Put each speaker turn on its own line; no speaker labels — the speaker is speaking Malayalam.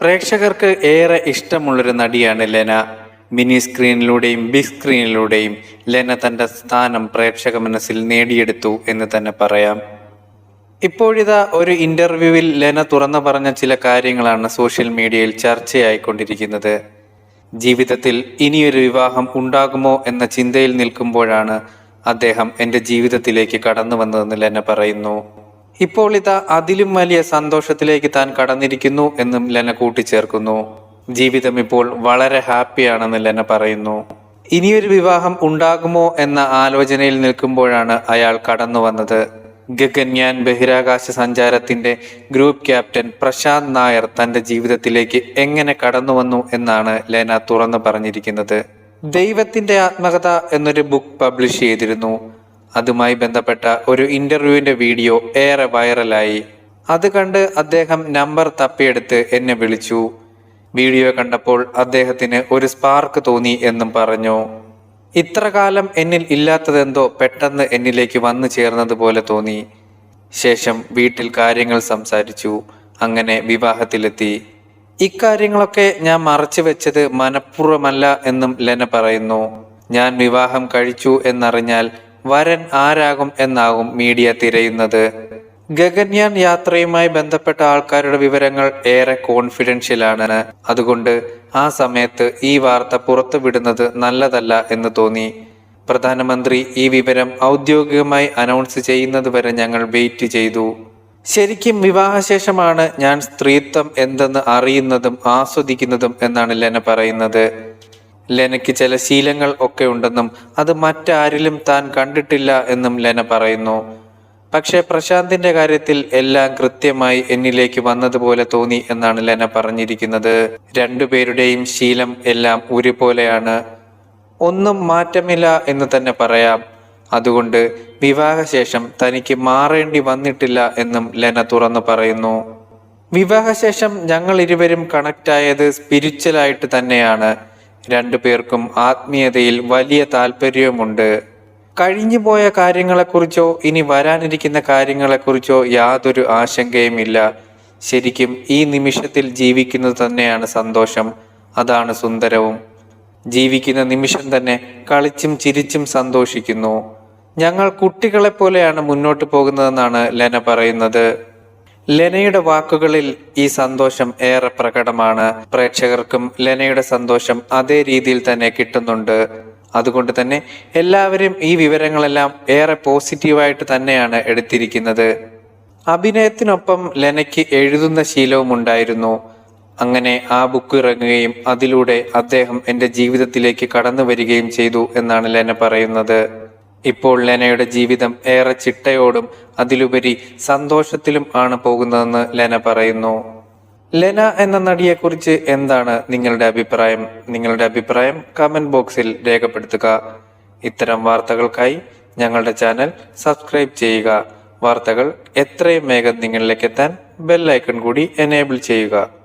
പ്രേക്ഷകർക്ക് ഏറെ ഇഷ്ടമുള്ളൊരു നടിയാണ് ലെന. മിനി സ്ക്രീനിലൂടെയും ബിഗ് സ്ക്രീനിലൂടെയും ലെന തന്റെ സ്ഥാനം പ്രേക്ഷക മനസ്സിൽ നേടിയെടുത്തു എന്ന് തന്നെ പറയാം. ഇപ്പോഴിതാ ഒരു ഇന്റർവ്യൂവിൽ ലെന തുറന്നു പറഞ്ഞ ചില കാര്യങ്ങളാണ് സോഷ്യൽ മീഡിയയിൽ ചർച്ചയായിക്കൊണ്ടിരിക്കുന്നത്. ജീവിതത്തിൽ ഇനിയൊരു വിവാഹം ഉണ്ടാകുമോ എന്ന ചിന്തയിൽ നിൽക്കുമ്പോഴാണ് അദ്ദേഹം എന്റെ ജീവിതത്തിലേക്ക് കടന്നു വന്നതെന്ന് ലെന പറയുന്നു. ഇപ്പോൾ ഇതാ അതിലും വലിയ സന്തോഷത്തിലേക്ക് താൻ കടന്നിരിക്കുന്നു എന്നും ലെന കൂട്ടിച്ചേർക്കുന്നു. ജീവിതം ഇപ്പോൾ വളരെ ഹാപ്പിയാണെന്ന് ലെന പറയുന്നു. ഇനിയൊരു വിവാഹം ഉണ്ടാകുമോ എന്ന ആലോചനയിൽ നിൽക്കുമ്പോഴാണ് അയാൾ കടന്നു വന്നത്. ഗഗൻയാൻ ബഹിരാകാശ സഞ്ചാരത്തിന്റെ ഗ്രൂപ്പ് ക്യാപ്റ്റൻ പ്രശാന്ത് നായർ തന്റെ ജീവിതത്തിലേക്ക് എങ്ങനെ കടന്നു വന്നു എന്നാണ് ലെന തുറന്നു പറഞ്ഞിരിക്കുന്നത്. ദൈവത്തിന്റെ ആത്മകഥ എന്നൊരു ബുക്ക് പബ്ലിഷ് ചെയ്തിരുന്നു. അതുമായി ബന്ധപ്പെട്ട ഒരു ഇന്റർവ്യൂവിന്റെ വീഡിയോ ഏറെ വൈറലായി അത് കണ്ട് അദ്ദേഹം നമ്പർ തപ്പിയെടുത്ത് എന്നെ വിളിച്ചു. വീഡിയോ കണ്ടപ്പോൾ അദ്ദേഹത്തിന് ഒരു സ്പാർക്ക് തോന്നി എന്നും പറഞ്ഞു. ഇത്രകാലം എന്നിൽ ഇല്ലാത്തതെന്തോ പെട്ടെന്ന് എന്നിലേക്ക് വന്നു ചേർന്നതുപോലെ തോന്നി. ശേഷം വീട്ടിൽ കാര്യങ്ങൾ സംസാരിച്ചു. അങ്ങനെ വിവാഹത്തിലെത്തി. ഇക്കാര്യങ്ങളൊക്കെ ഞാൻ മറച്ചു വെച്ചത് മനഃപൂർവമല്ല എന്നും ലെന പറയുന്നു. ഞാൻ വിവാഹം കഴിച്ചു എന്നറിഞ്ഞാൽ വരൻ ആരാകും എന്നാകും മീഡിയ തിരയുന്നത്. ഗഗൻയാൻ യാത്രയുമായി ബന്ധപ്പെട്ട ആൾക്കാരുടെ വിവരങ്ങൾ ഏറെ കോൺഫിഡൻഷ്യലാണ് അതുകൊണ്ട് ആ സമയത്ത് ഈ വാർത്ത പുറത്തുവിടുന്നത് നല്ലതല്ല എന്ന് തോന്നി. പ്രധാനമന്ത്രി ഈ വിവരം ഔദ്യോഗികമായി അനൗൺസ് ചെയ്യുന്നത് വരെ ഞങ്ങൾ വെയിറ്റ് ചെയ്തു. ശരിക്കും വിവാഹശേഷമാണ് ഞാൻ സ്ത്രീത്വം എന്തെന്ന് അറിയുന്നതും ആസ്വദിക്കുന്നതും എന്നാണ് ലെന പറയുന്നത്. ലെനയ്ക്ക് ചില ശീലങ്ങൾ ഒക്കെ ഉണ്ടെന്നും അത് മറ്റാരിലും താൻ കണ്ടിട്ടില്ല എന്നും ലെന പറയുന്നു. പക്ഷേ പ്രശാന്തിന്റെ കാര്യത്തിൽ എല്ലാം കൃത്യമായി എന്നിലേക്ക് വന്നതുപോലെ തോന്നി എന്നാണ് ലെന പറഞ്ഞിരിക്കുന്നത്. രണ്ടുപേരുടെയും ശീലം എല്ലാം ഒരുപോലെയാണ്. ഒന്നും മാറ്റമില്ല എന്ന് തന്നെ പറയാം. അതുകൊണ്ട് വിവാഹശേഷം തനിക്ക് മാറേണ്ടി വന്നിട്ടില്ല എന്നും ലെന തുറന്നു പറയുന്നു. വിവാഹശേഷം ഞങ്ങൾ ഇരുവരും കണക്റ്റായത് സ്പിരിച്വലായിട്ട് തന്നെയാണ്. രണ്ടുപേർക്കും ആത്മീയതയിൽ വലിയ താല്പര്യവുമുണ്ട് കഴിഞ്ഞുപോയ കാര്യങ്ങളെക്കുറിച്ചോ ഇനി വരാനിരിക്കുന്ന കാര്യങ്ങളെക്കുറിച്ചോ യാതൊരു ആശങ്കയുമില്ല. ശരിക്കും ഈ നിമിഷത്തിൽ ജീവിക്കുന്നത് തന്നെയാണ് സന്തോഷം. അതാണ് സുന്ദരവും. ജീവിക്കുന്ന നിമിഷം തന്നെ കളിച്ചും ചിരിച്ചും സന്തോഷിക്കുന്നു. ഞങ്ങൾ കുട്ടികളെ പോലെയാണ് മുന്നോട്ട് പോകുന്നതെന്നാണ് ലെന പറയുന്നത്. ലെനയുടെ വാക്കുകളിൽ ഈ സന്തോഷം ഏറെ പ്രകടമാണ്. പ്രേക്ഷകർക്കും ലെനയുടെ സന്തോഷം അതേ രീതിയിൽ തന്നെ കിട്ടുന്നുണ്ട്. അതുകൊണ്ട് തന്നെ എല്ലാവരും ഈ വിവരങ്ങളെല്ലാം ഏറെ പോസിറ്റീവായിട്ട് തന്നെയാണ് എടുത്തിരിക്കുന്നത്. അഭിനയത്തിനൊപ്പം ലെനയ്ക്ക് എഴുതുന്ന ശീലവും ഉണ്ടായിരുന്നു. അങ്ങനെ ആ ബുക്ക് ഇറങ്ങുകയും അതിലൂടെ അദ്ദേഹം എന്റെ ജീവിതത്തിലേക്ക് കടന്നു വരികയും ചെയ്തു എന്നാണ് ലെന പറയുന്നത്. ഇപ്പോൾ ലെനയുടെ ജീവിതം ഏറെ ചിട്ടയോടും അതിലുപരി സന്തോഷത്തിലും ആണ് പോകുന്നതെന്ന് ലെന പറയുന്നു. ലെന എന്ന നടിയെക്കുറിച്ച് എന്താണ് നിങ്ങളുടെ അഭിപ്രായം? നിങ്ങളുടെ അഭിപ്രായം കമന്റ് ബോക്സിൽ രേഖപ്പെടുത്തുക. ഇത്തരം വാർത്തകൾക്കായി ഞങ്ങളുടെ ചാനൽ സബ്സ്ക്രൈബ് ചെയ്യുക. വാർത്തകൾ എത്രയും വേഗം നിങ്ങളിലേക്ക് എത്താൻ ബെല്ലൈക്കൺ കൂടി എനേബിൾ ചെയ്യുക.